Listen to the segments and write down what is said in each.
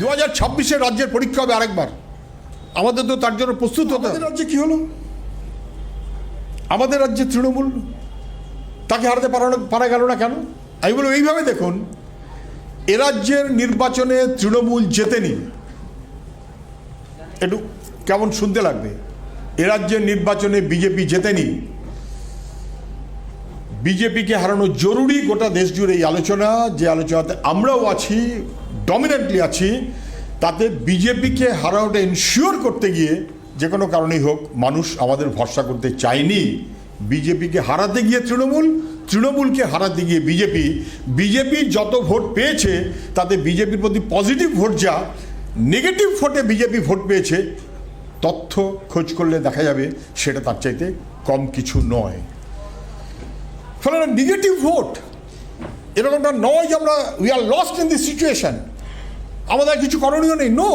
দু হাজার ছাব্বিশে রাজ্যের পরীক্ষা হবে আরেকবার। আমাদের তো তার জন্য প্রস্তুত হতে। রাজ্যে কি হলো? আমাদের রাজ্যে তৃণমূল তাকে হারাতে পারানো পারা গেল না কেন? আমি বলব এইভাবে দেখুন এ রাজ্যের নির্বাচনে তৃণমূল জেতেনি। একটু কেমন শুনতে লাগবে? এ রাজ্যের নির্বাচনে বিজেপি জেতেনি। বিজেপিকে হারানো জরুরি গোটা দেশ জুড়ে এই আলোচনা যে আলোচনাতে আমরাও আছি ডমিনেন্টলি আছি, তাতে বিজেপিকে হারানোটা ইনশিওর করতে গিয়ে যে কোনো কারণেই হোক মানুষ আমাদের ভরসা করতে চায়নি। বিজেপিকে হারাতে গিয়ে তৃণমূল, তৃণমূলকে হারাতে গিয়ে বিজেপি। বিজেপি যত ভোট পেয়েছে, তাতে বিজেপির প্রতি পজিটিভ ভোট যা নেগেটিভ ভোটে বিজেপি ভোট পেয়েছে, তথ্য খোঁজ করলে দেখা যাবে সেটা তার চাইতে কম কিছু নয়। ফলে নেগেটিভ ভোট, এরকমটা নয় যে আমরা we are lost in this situation আমাদের কিছু করণীয় নেই no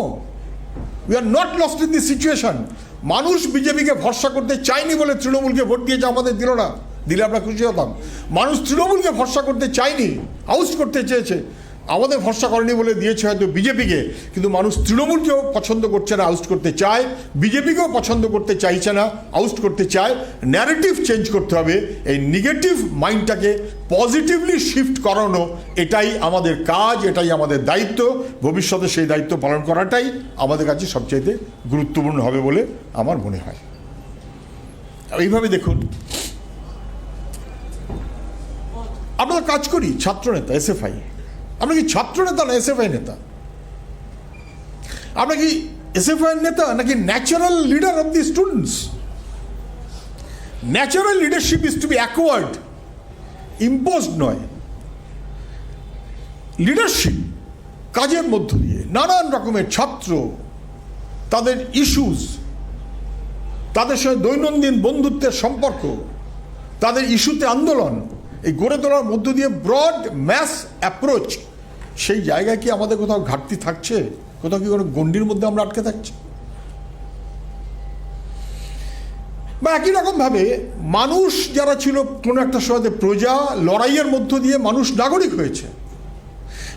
we are not lost in this situation মানুষ বিজেপিকে ভরসা করতে চায়নি বলে তৃণমূলকে ভোট দিয়েছে আমাদের দিল না। দিলে আমরা খুশি হতাম। মানুষ তৃণমূলকে ভরসা করতে চায়নি হাউস করতে চেয়েছে। আমাদের ভরসা করেনি বলে দিয়েছে হয়তো বিজেপিকে, কিন্তু মানুষ তৃণমূলকেও পছন্দ করছে না আউট করতে চায়, বিজেপিকেও পছন্দ করতে চাইছে না আউট করতে চায়। ন্যারেটিভ চেঞ্জ করতে হবে, এই নেগেটিভ মাইন্ডটাকে পজিটিভলি শিফট করানো, এটাই আমাদের কাজ, এটাই আমাদের দায়িত্ব। ভবিষ্যতে সেই দায়িত্ব পালন করাটাই আমাদের কাছে সবচাইতে গুরুত্বপূর্ণ হবে বলে আমার মনে হয়। এইভাবে দেখুন। আমরা কাজ করি, ছাত্রনেতা এস এসএফআই আমরা কি ছাত্রনেতা না এসএফআই নেতা? আমরা কি এসএফআই নেতা নাকি natural leader of the students natural leadership is to be awkward imposed নয়। লিডারশিপ কাজের মধ্য দিয়ে নানান রকমের ছাত্র, তাদের ইস্যুস তাদের সঙ্গে দৈনন্দিন বন্ধুত্বের সম্পর্ক, তাদের ইস্যুতে আন্দোলন, এই গড়ে তোলার মধ্য দিয়ে ব্রড ম্যাস অ্যাপ্রোচ সেই জায়গায় কি আমাদের কোথাও ঘাটতি থাকছে? কোথাও কি কোনো গণ্ডির মধ্যে আমরা আটকে থাকছি? বা একই রকমভাবে মানুষ যারা ছিল কোনো একটা সময়তে প্রজা লড়াইয়ের মধ্য দিয়ে মানুষ নাগরিক হয়েছে।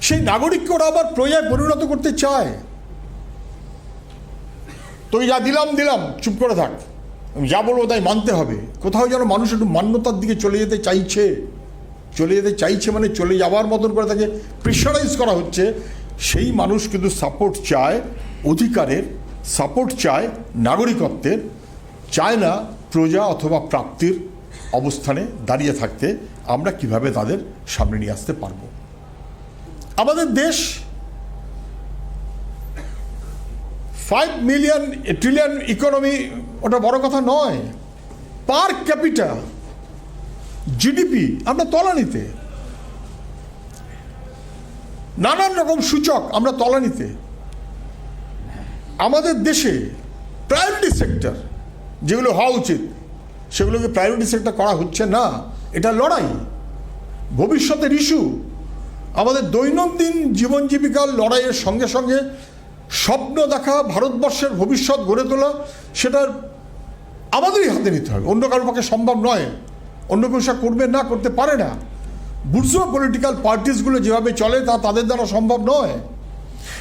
সেই নাগরিককে ওরা আবার প্রজায় পরিণত করতে চায়। তুই যা দিলাম দিলাম, চুপ করে থাক। যা বলব তাই মানতে হবে। কোথাও যেন মানুষ একটু মান্যতার দিকে চলে যেতে চাইছে। চলে যেতে চাইছে মানে চলে যাওয়ার মতন করে তাকে প্রেশারাইজ করা হচ্ছে, সেই মানুষ কিন্তু সাপোর্ট চায়, অধিকারের সাপোর্ট চায়, নাগরিকত্বের, চায় না প্রজা অথবা প্রাপ্তির অবস্থানে দাঁড়িয়ে থাকতে আমরা কীভাবে তাদের সামনে নিয়ে আসতে পারব। আমাদের দেশ ফাইভ মিলিয়ন ট্রিলিয়ন ইকোনমি ওটা বড় কথা নয়। পার ক্যাপিটা জিডিপি আমরা তলানিতে। নানান রকম সূচক আমরা তলানিতে। আমাদের দেশে প্রায়োরিটি সেক্টর, যেগুলো হওয়া উচিত, সেগুলোকে প্রায়োরিটি সেক্টর করা হচ্ছে না, এটা লড়াই। ভবিষ্যতের ইস্যু, আমাদের দৈনন্দিন জীবন জীবিকার লড়াইয়ের সঙ্গে সঙ্গে স্বপ্ন দেখা, ভারতবর্ষের ভবিষ্যৎ গড়ে তোলা, সেটার আমাদেরই হাতে নিতে হবে। অন্য কারোর পক্ষে সম্ভব নয়। অন্য কেউ সে করবে না, করতে পারে না। বুঝছ পলিটিক্যাল পার্টিসগুলো যেভাবে চলে তা তাদের দ্বারা সম্ভব নয়।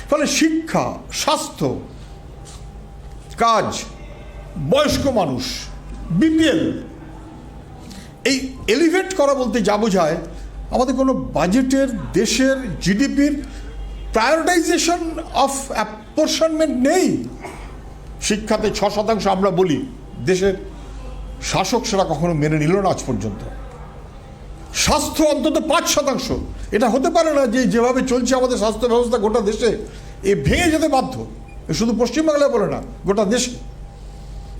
ফলে শিক্ষা, স্বাস্থ্য, কাজ, বয়স্ক মানুষ, বিপিএল, এই এলিভেট করা বলতে যা বোঝায়, আমাদের কোনো বাজেটের দেশের জিডিপির প্রায়োরিটাইজেশন অফ অ্যাপোর্শনমেন্ট নেই। শিক্ষাতে ছ শতাংশ আমরা বলি, দেশের শাসক সেটা কখনো মেনে নিল না আজ পর্যন্ত। স্বাস্থ্য অন্তত পাঁচ শতাংশ। এটা হতে পারে না যে যেভাবে চলছে আমাদের স্বাস্থ্য ব্যবস্থা গোটা দেশে, এ ভেঙে যেতে বাধ্য। এ শুধু পশ্চিমবাংলায় বলে না, গোটা দেশে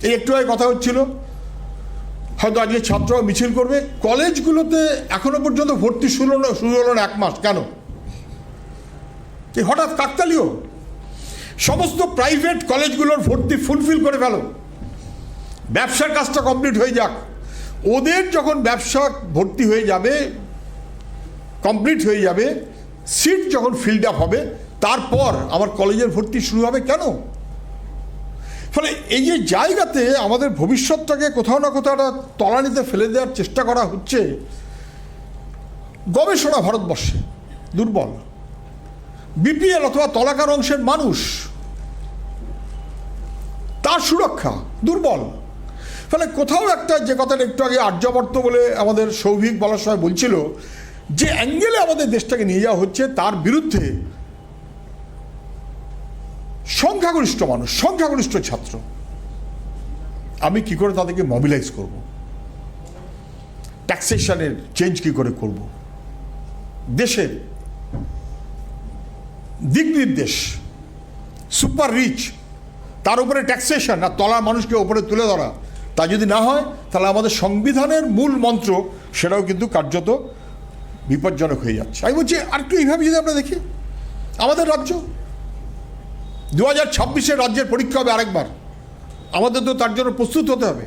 এই একটু আগে কথা হচ্ছিল, হয়তো আজকে ছাত্ররা মিছিল করবে। কলেজগুলোতে এখনও পর্যন্ত ভর্তি শুরু হলো শুরু হলো না এক মাস। কেন? হঠাৎ কাকতালীয়? সমস্ত প্রাইভেট কলেজগুলোর ভর্তি ফুলফিল করে ফেলো। ব্যবসার কাজটা কমপ্লিট হয়ে যাক। ওদের যখন ব্যবসা ভর্তি হয়ে যাবে, কমপ্লিট হয়ে যাবে, সিট যখন ফিল্ড আপ হবে, তারপর আমার কলেজের ভর্তি শুরু হবে কেন? ফলে এই যে জায়গাতে আমাদের ভবিষ্যৎটাকে কোথাও না কোথাও একটা তলানিতে ফেলে দেওয়ার চেষ্টা করা হচ্ছে, গবেষণা ভারতবর্ষে দুর্বল। বিপিএল অথবা তলাকার অংশের মানুষ তার সুরক্ষা দুর্বল। ফলে কোথাও একটা যে কথাটা একটু আগে আর্যবর্ত বলে আমাদের সৌভিক বলার সময় বলছিল, যে অ্যাঙ্গেলে আমাদের দেশটাকে নিয়ে যাওয়া হচ্ছে তার বিরুদ্ধে সংখ্যাগরিষ্ঠ মানুষ, সংখ্যাগরিষ্ঠ ছাত্র। আমি কি করে তাদেরকে মবিলাইজ করব? ট্যাক্সেশনের চেঞ্জ কি করে করব? দেশের দিক নির্দেশ সুপার রিচ তার উপরে ট্যাক্সেশন আর তলার মানুষকে উপরে তুলে ধরা। তা যদি না হয়, তাহলে আমাদের সংবিধানের মূল মন্ত্র সেটাও কিন্তু কার্যত বিপজ্জনক হয়ে যাচ্ছে। আমি বলছি, আর একটু এইভাবে যদি আমরা দেখি, আমাদের রাজ্য দু হাজার রাজ্যের পরীক্ষা হবে আরেকবার। আমাদের তো তার জন্য প্রস্তুত হতে হবে।